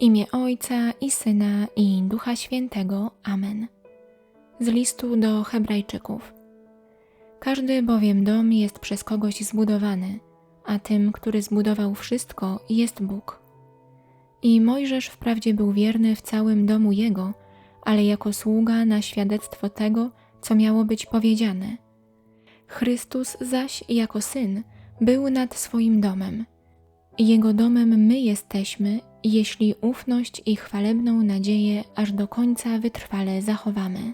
imię Ojca i Syna i Ducha Świętego. Amen. Z listu do Hebrajczyków. Każdy bowiem dom jest przez kogoś zbudowany, a tym, który zbudował wszystko, jest Bóg. I Mojżesz wprawdzie był wierny w całym domu jego, ale jako sługa na świadectwo tego, co miało być powiedziane. Chrystus zaś jako syn był nad swoim domem. Jego domem my jesteśmy, jeśli ufność i chwalebną nadzieję aż do końca wytrwale zachowamy.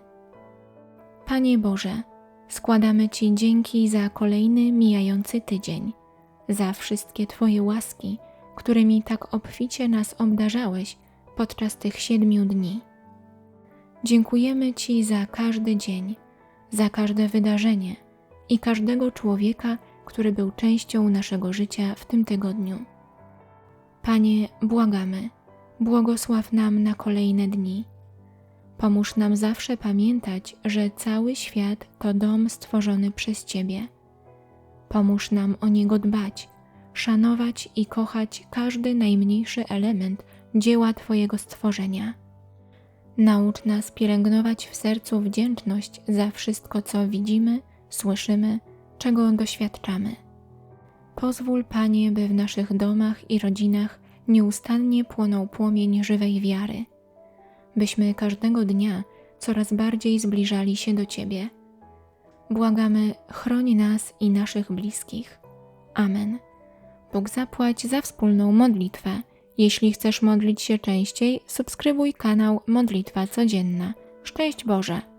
Panie Boże, składamy Ci dzięki za kolejny mijający tydzień, za wszystkie Twoje łaski, którymi tak obficie nas obdarzałeś podczas tych siedmiu dni. Dziękujemy Ci za każdy dzień, za każde wydarzenie i każdego człowieka, który był częścią naszego życia w tym tygodniu. Panie, błagamy, błogosław nam na kolejne dni. Pomóż nam zawsze pamiętać, że cały świat to dom stworzony przez Ciebie. Pomóż nam o niego dbać, szanować i kochać każdy najmniejszy element dzieła Twojego stworzenia. Naucz nas pielęgnować w sercu wdzięczność za wszystko, co widzimy, słyszymy, czego doświadczamy. Pozwól, Panie, by w naszych domach i rodzinach nieustannie płonął płomień żywej wiary, byśmy każdego dnia coraz bardziej zbliżali się do Ciebie. Błagamy, chroń nas i naszych bliskich. Amen. Bóg zapłać za wspólną modlitwę. Jeśli chcesz modlić się częściej, subskrybuj kanał Modlitwa Codzienna. Szczęść Boże!